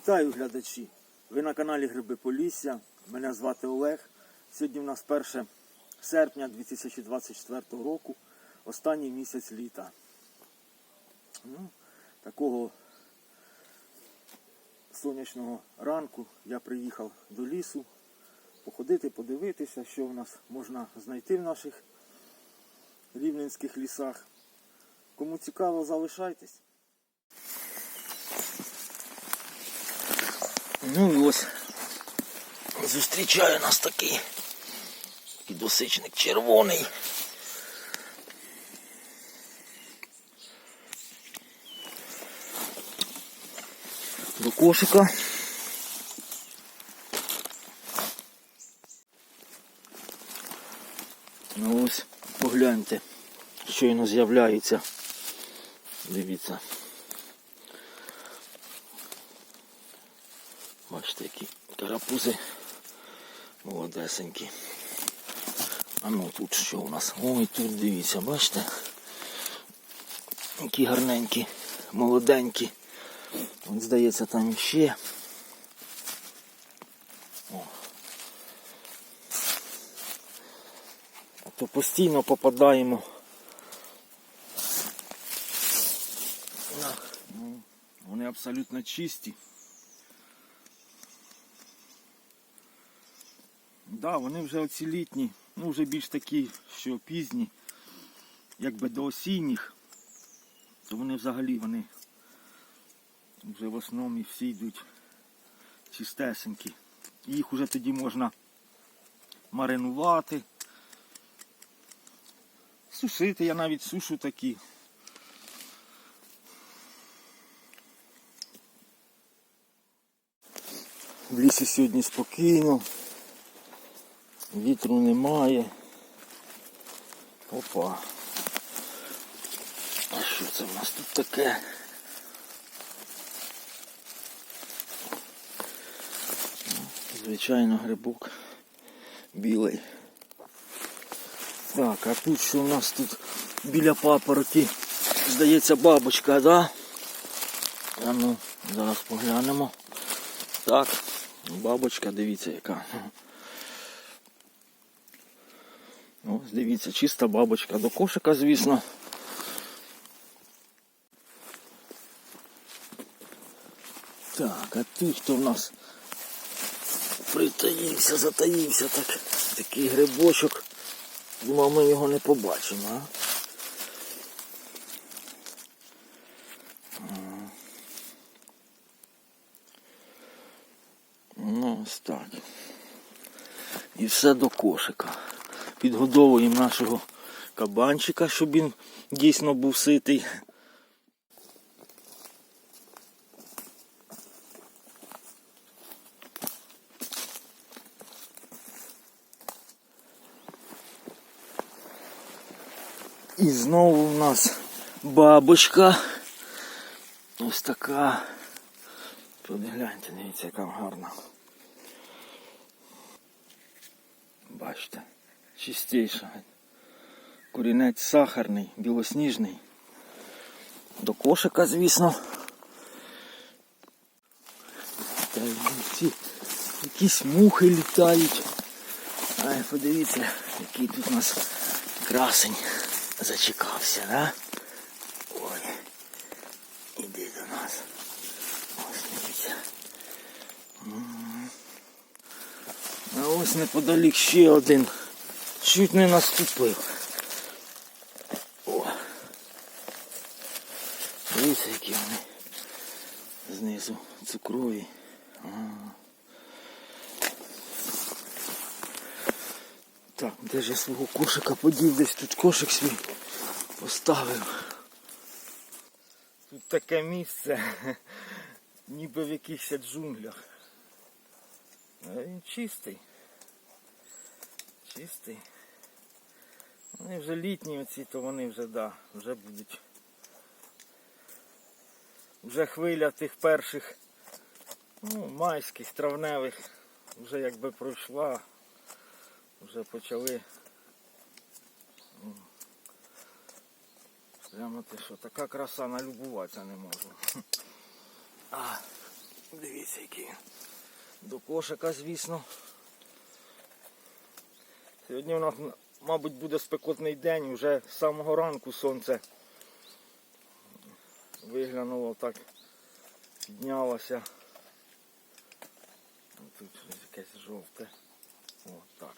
Вітаю глядачі! Ви на каналі Гриби Полісся. Мене звати Олег. Сьогодні у нас 1 серпня 2024 року, останній місяць літа. Ну, такого сонячного ранку я приїхав до лісу походити, подивитися, що в нас можна знайти в наших рівненських лісах. Кому цікаво, залишайтесь. Ну і ось зустрічає нас такий підосичник червоний. До кошика. Ну ось погляньте, щойно з'являється. Дивіться. Бачите, які карапузи молодесенькі. А ну тут що у нас? Ой, тут дивіться, бачите? Які гарненькі, молоденькі. От, здається, там ще. О. А то постійно попадаємо. Ну, Вони абсолютно чисті. Да, вони вже оці літні, ну вже більш такі, що пізні, якби до осінніх, то вони взагалі вони вже в основному всі йдуть чистесенькі. Їх вже тоді можна маринувати, сушити, я навіть сушу такі. В лісі сьогодні спокійно. Вітру немає. Опа. А що це в нас тут таке? Звичайно грибок білий. Так, а тут що у нас тут біля папороті? Здається бабочка, да? А ну, зараз поглянемо. Так, бабочка, дивіться яка. Ось дивіться, чиста бабочка до кошика, звісно. Так, а тут хто в нас притаївся, затаївся так. Такий грибочок. Думав, ми його не побачимо, а? Ну, ось так. І все до кошика підгодовуємо нашого кабанчика, щоб він дійсно був ситий. І знову у нас бабочка. Ось така. Подгляньте, дивіться, яка гарна. Бачите чистіша. Корінець сахарний, білосніжний. До кошика, звісно. Та ці якісь мухи літають. Ай, подивіться, який тут у нас красень зачекався, да? Ой, іди до нас. Ось дивіться. А ось неподалік ще один. Чуть не наступив. О. Дивіться, які вони знизу цукрові. Ага. Так, де ж я свого кошика подів, десь тут кошик свій поставив. Тут таке місце, ніби в якихось джунглях. А він чистий. Чистий. Вони вже літні оці, то вони вже, да, вже будуть. Вже хвиля тих перших, ну, майських, травневих, вже якби пройшла, вже почали. Прямо те що, така краса налюбуватися не можу. А. Дивіться, який. До кошика, звісно. Сьогодні у нас, мабуть, буде спекотний день, вже з самого ранку сонце виглянуло так, піднялося. Тут щось якесь жовте. О, так.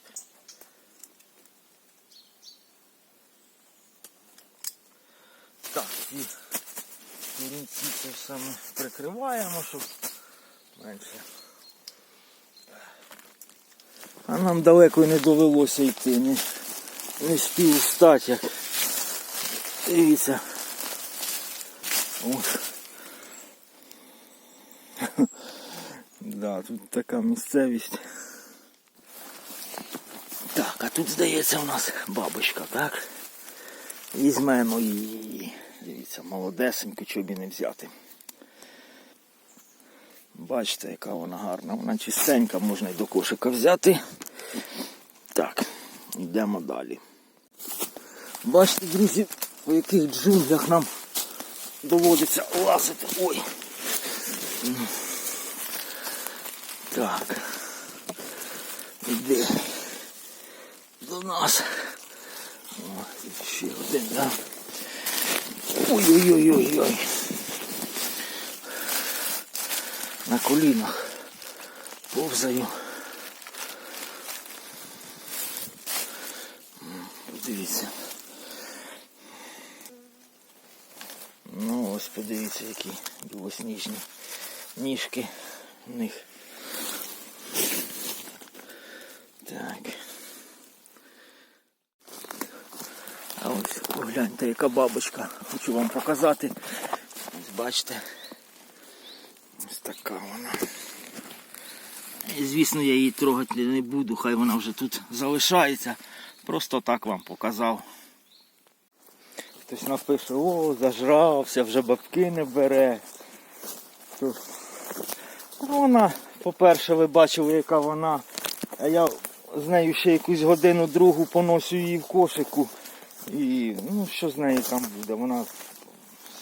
Так, і корінці це все ми прикриваємо, щоб менше. А нам далеко не довелося йти, не, не спів встати, як дивіться. От. Да, тут така місцевість. Так, а тут здається у нас бабочка, так? Візьмемо її. Дивіться, молодесеньку, чого і не взяти. Бачите, яка вона гарна, вона чистенька, можна і до кошика взяти. Так, йдемо далі. Бачите, друзі, по яких джунглях нам доводиться лазити. Ой. Так. Іде до нас. О, ще один, да? Ой-ой-ой-ой-ой. На колінах повзаю. М, Подивіться. Ну ось подивіться, які білосніжні ніжки в них. Так. А ось погляньте, яка бабочка. Хочу вам показати. Ось бачите. Ось така вона. І, звісно, я її трогати не буду, хай вона вже тут залишається. Просто так вам показав. Хтось напише, о, зажрався, вже бабки не бере. Вона, по-перше, ви бачили, яка вона. А я з нею ще якусь годину другу поносю її в кошику. І ну що з нею там буде? Вона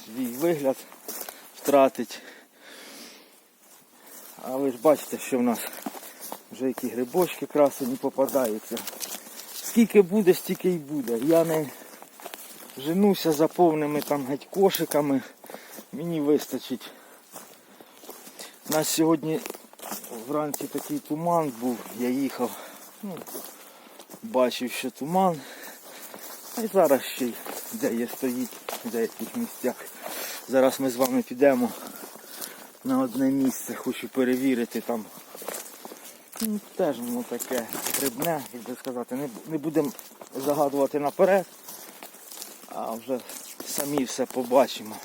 свій вигляд втратить. А ви ж бачите, що в нас вже які грибочки красені попадаються. Скільки буде, стільки й буде. Я не женуся за повними там геть кошиками. Мені вистачить. У нас сьогодні вранці такий туман був, я їхав, ну, бачив, що туман. А й зараз ще й де є стоїть в деяких місцях. Зараз ми з вами підемо на одне місце, хочу перевірити там. Ну, теж воно таке грибне, як би сказати, не, не будемо загадувати наперед, а вже самі все побачимо.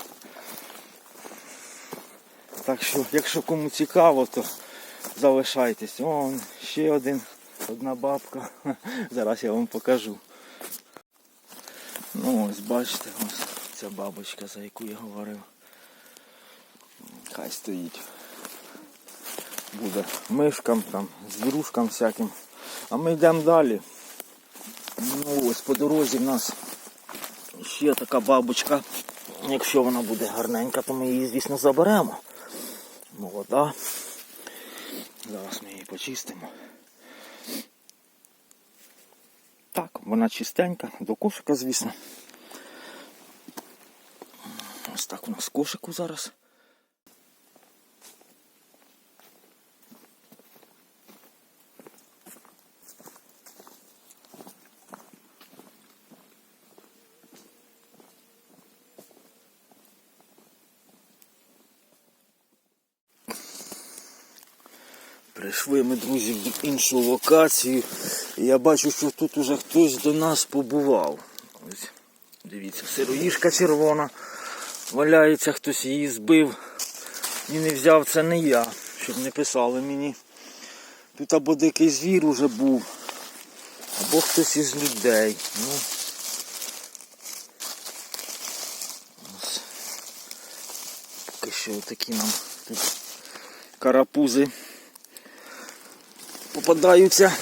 Так що, якщо кому цікаво, то залишайтесь. О, ще один, одна бабка. Зараз я вам покажу. Ну ось бачите, ось ця бабочка, за яку я говорив. Хай стоїть. Буде мишкам там, звірушкам всяким. А ми йдемо далі. Ну ось по дорозі в нас ще така бабочка. Якщо вона буде гарненька, то ми її, звісно, заберемо. Молода. Зараз ми її почистимо. Так, вона чистенька, до кошика, звісно. Ось так у нас кошику зараз. Прийшли ми, друзі, в іншу локацію. Я бачу, що тут уже хтось до нас побував. Ось, дивіться, сироїшка червона. Валяється, хтось її збив і не взяв, це не я, щоб не писали мені. Тут або дикий звір уже був, або хтось із людей. Ну, ось. Поки що такі нам тут карапузи попадаються.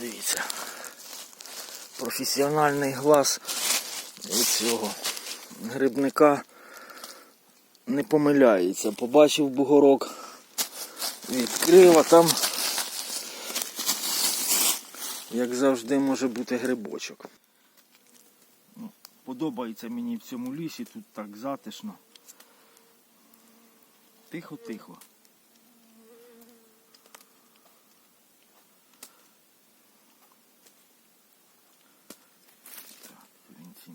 Дивіться. Професіональний глаз від цього грибника не помиляється. Побачив бугорок, відкрив, а там, як завжди, може бути грибочок. Ну, Подобається мені в цьому лісі, тут так затишно. Тихо-тихо. Так, корінці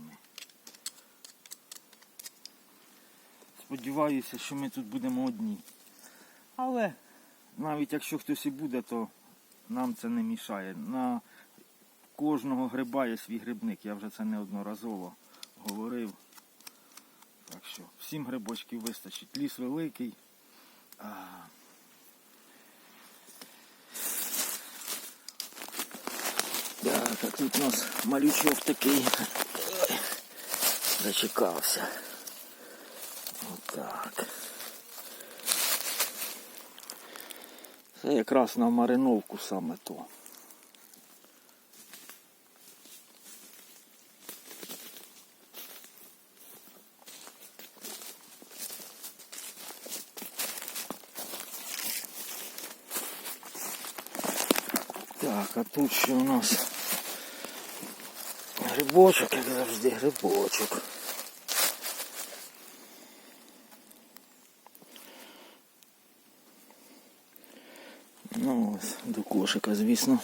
Сподіваюся, що ми тут будемо одні. Але навіть якщо хтось і буде, то нам це не мішає. На кожного гриба є свій грибник. Я вже це неодноразово говорив. Так що всім грибочків вистачить. Ліс великий. А... Так, а тут у нас малючок такий. Зачекався. Отак. Це якраз на мариновку саме то. Так, а тут що у нас? Грибочок, як завжди, грибочок. Ну ось, до кошика, звісно.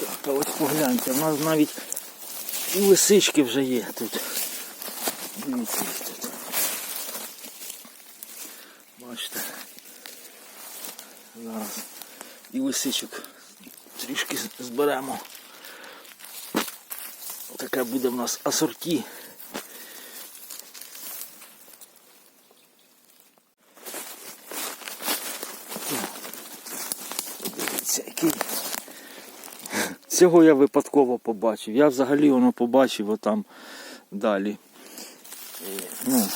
Так, а ось погляньте, в нас навіть і лисички вже є тут. Дивіться їх тут. Бачите. Зараз і лисичок трішки зберемо. Таке буде в нас асорті. Дивіться, який. Цього я випадково побачив. Я взагалі воно побачив отам далі. Е, Ну,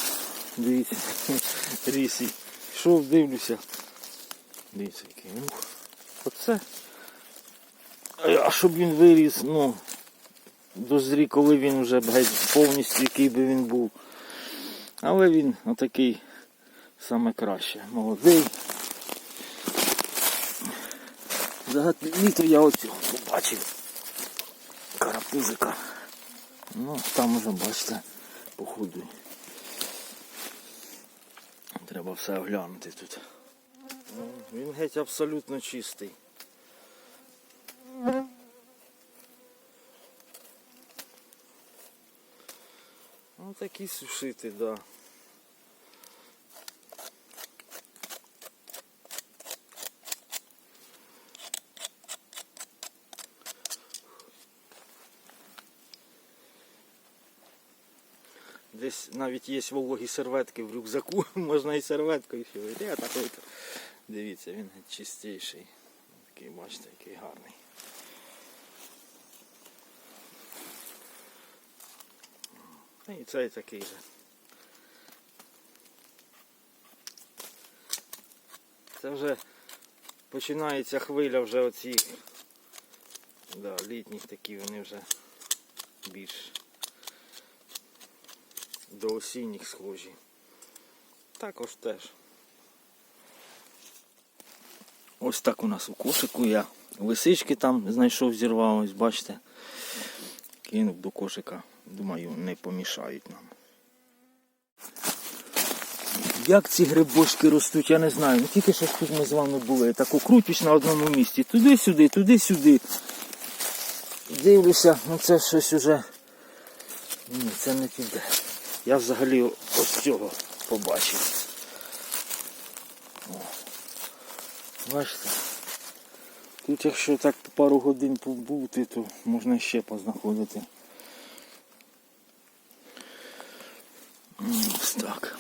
дивіться, рісі. Йшов, дивлюся. Дивіться, який. Оце. А, щоб він виріс, ну, дозрі, коли він вже геть повністю, який би він був. Але він отакий саме краще. Молодий. Взагалі-то я оцього побачив. Карапузика. Ну, там уже бачите, походу. Треба все оглянути тут. Він геть абсолютно чистий. Ну такі сушити, да. Десь навіть є вологі серветки в рюкзаку, можна і серветкою вийти. А такий, то- дивіться, він чистіший. Такий, бачите, який гарний. Ну, І цей такий же. Це вже починається хвиля вже оці да, літніх такі, вони вже більш до осінніх схожі. Також теж. Ось так у нас у кошику я лисички там знайшов, зірвав, ось бачите. Кинув до кошика. Думаю, не помішають нам. Як ці грибочки ростуть, я не знаю. Ну тільки що тут ми з вами були. Так окрутиш на одному місці. Туди-сюди, туди-сюди. Дивлюся, ну це щось уже. Ні, це не піде. Я взагалі ось цього побачив. О. Бачите? Тут якщо так пару годин побути, то можна ще познаходити. Ось так.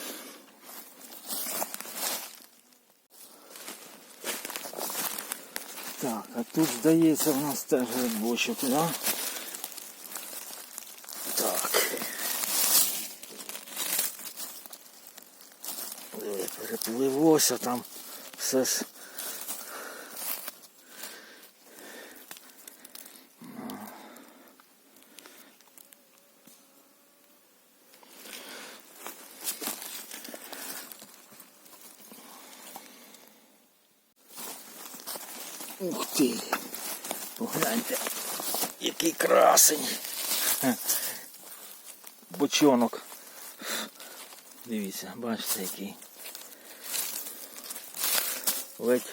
Так, а тут здається в нас теж грибочок, да? все перепливлося там, все ж. Ух ти! Погляньте, який красень! Бочонок. Дивіться, бачите який. Ледь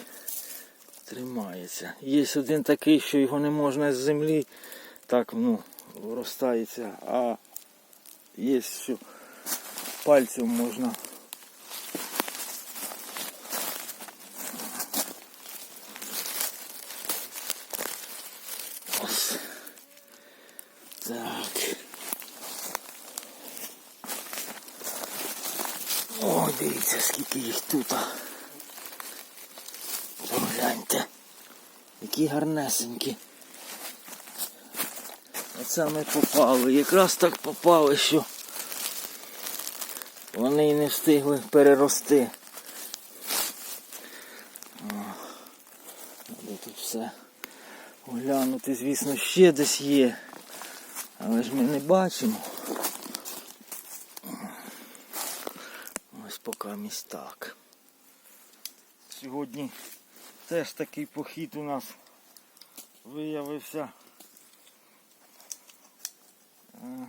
тримається. Є один такий, що його не можна з землі так ну, виростається, а є, що пальцем можна. Ось. Так. О, дивіться, скільки їх тут. Погляньте. Які гарнесенькі. Оце ми попали. Якраз так попали, що вони і не встигли перерости. О, Треба тут все оглянути, звісно, ще десь є. Але ж ми не бачимо. Ось поки місць так. Сьогодні теж такий похід у нас виявився. А,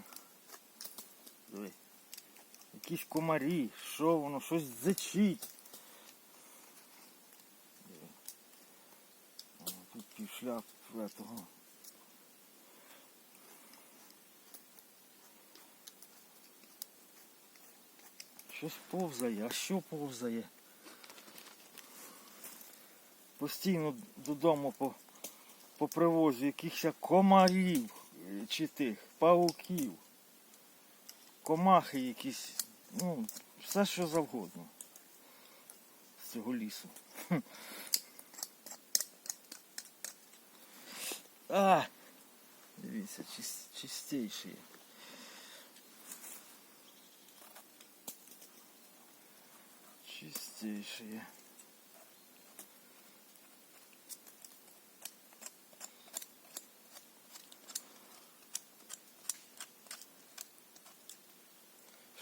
диви. Якісь комарі, що воно, щось. О, Тут півшляп того. Щось повзає, а що повзає? Постійно додому по, по привозу якихось комарів е, чи тих, пауків, комахи якісь, ну, все що завгодно з цього лісу. А, дивіться, чис, чистейший.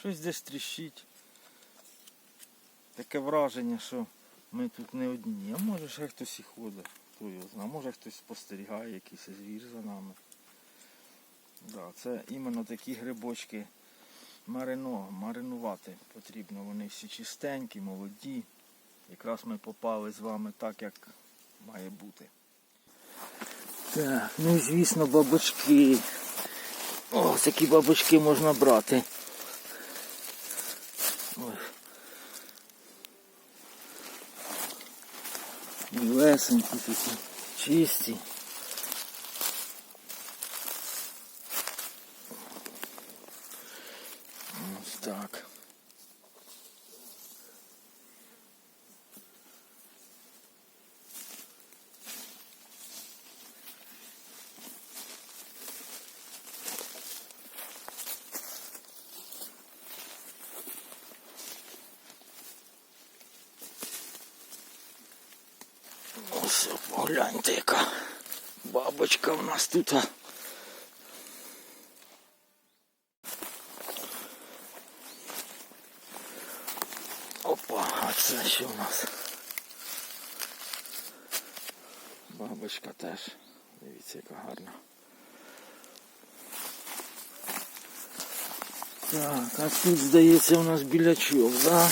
Щось десь тріщить. Таке враження, що ми тут не одні. А може ще хтось і ходить, хто його знає. Може хтось спостерігає, якийсь звір за нами. Да, це іменно такі грибочки марино, маринувати потрібно. Вони всі чистенькі, молоді. Якраз ми попали з вами так, як має бути. Так, ну і звісно бабочки. О, такі бабочки можна брати. Ой. Білесенькі такі, чисті. Ось так. Ось погляньте, яка бабочка в нас тут. Опа, а це що у нас? Бабочка теж. Дивіться, яка гарна. Так, а тут, здається, у нас білячок, да?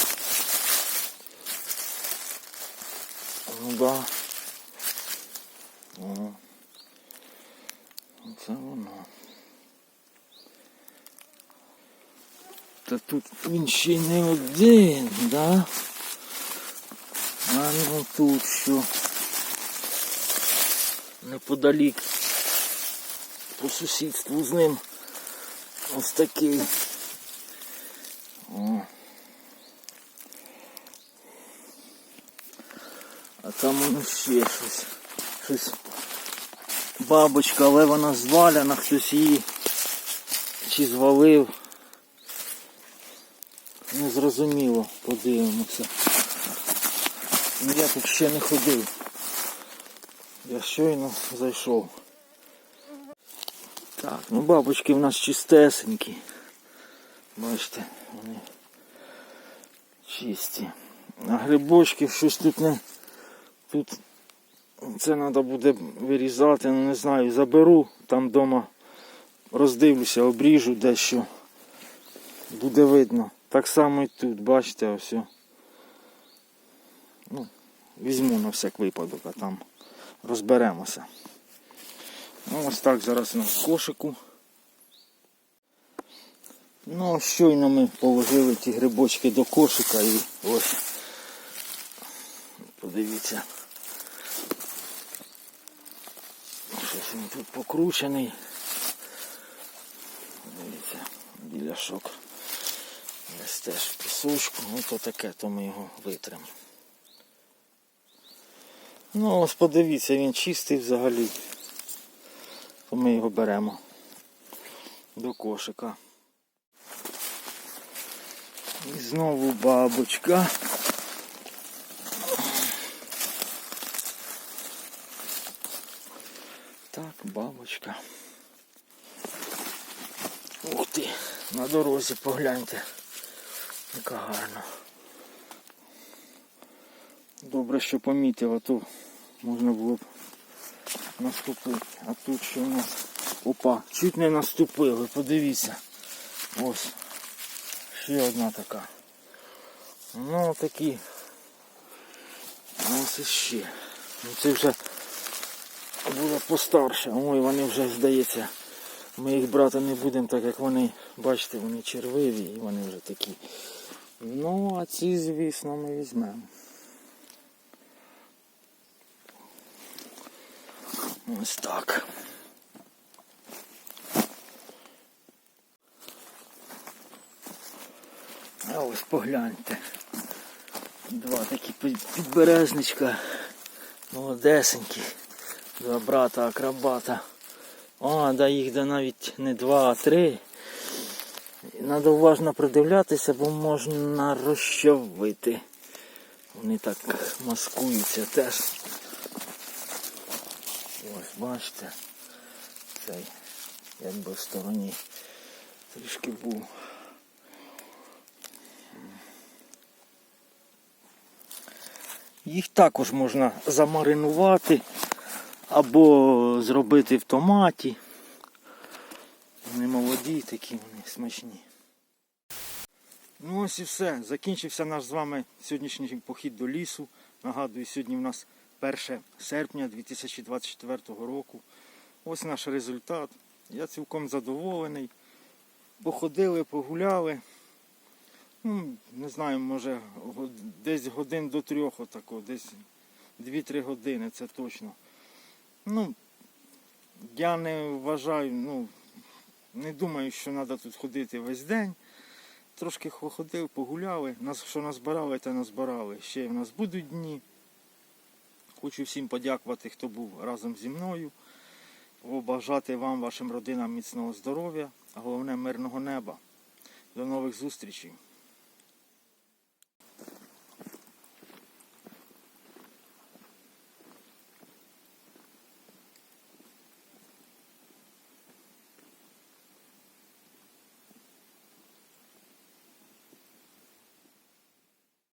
Ну да. О. Оце воно. Та тут він не один, да? А ну тут що? Неподалік по сусідству з ним ось такий. О. А там воно ще щось. Щось бабочка, але вона зваляна, хтось її чи звалив. Незрозуміло, подивимося. Ну я тут ще не ходив. Я щойно зайшов. Так, ну бабочки в нас чистесенькі. Бачите, вони чисті. А грибочки щось тут не... Тут Це треба буде вирізати, ну не знаю, заберу, там вдома роздивлюся, обріжу дещо. Буде видно. Так само і тут, бачите, ось. Ну, візьму на всяк випадок, а там розберемося. Ну, ось так зараз у нас кошику. Ну, щойно ми положили ті грибочки до кошика і ось. Подивіться. Щось він тут покручений. Дивіться, біляшок. Десь теж в пісочку. Ну то таке, то ми його витримо. Ну ось подивіться, він чистий взагалі. То ми його беремо до кошика. І знову бабочка. Так, бабочка. Ух ти, на дорозі погляньте. Яка гарна. Добре, що помітив, а то можна було б наступити. А тут що у нас? Опа, чуть не наступили, подивіться. Ось. Ще одна така. Ну такі. Ось іще. Ну це вже була постарша. Ой, вони вже здається. Ми їх брати не будемо, так як вони, бачите, вони червиві і вони вже такі. Ну, а ці, звісно, ми візьмемо. Ось так. А ось погляньте. Два такі підберезничка. Молодесенькі. Два брата акробата. О, да їх да навіть не два, а три. Треба уважно придивлятися, бо можна розчавити. Вони так маскуються теж. Ось, бачите, цей якби в стороні трішки був. Їх також можна замаринувати або зробити в томаті. Вони молоді, такі вони смачні. Ну ось і все. Закінчився наш з вами сьогоднішній похід до лісу. Нагадую, сьогодні в нас 1 серпня 2024 року. Ось наш результат. Я цілком задоволений. Походили, погуляли. Ну, не знаю, може десь годин до трьох отако, десь 2-3 години, це точно. Ну, я не вважаю, ну, не думаю, що треба тут ходити весь день. Трошки походив, погуляли. Нас, що назбирали, те назбирали. Ще в нас будуть дні. Хочу всім подякувати, хто був разом зі мною. Побажати вам, вашим родинам міцного здоров'я, а головне мирного неба. До нових зустрічей.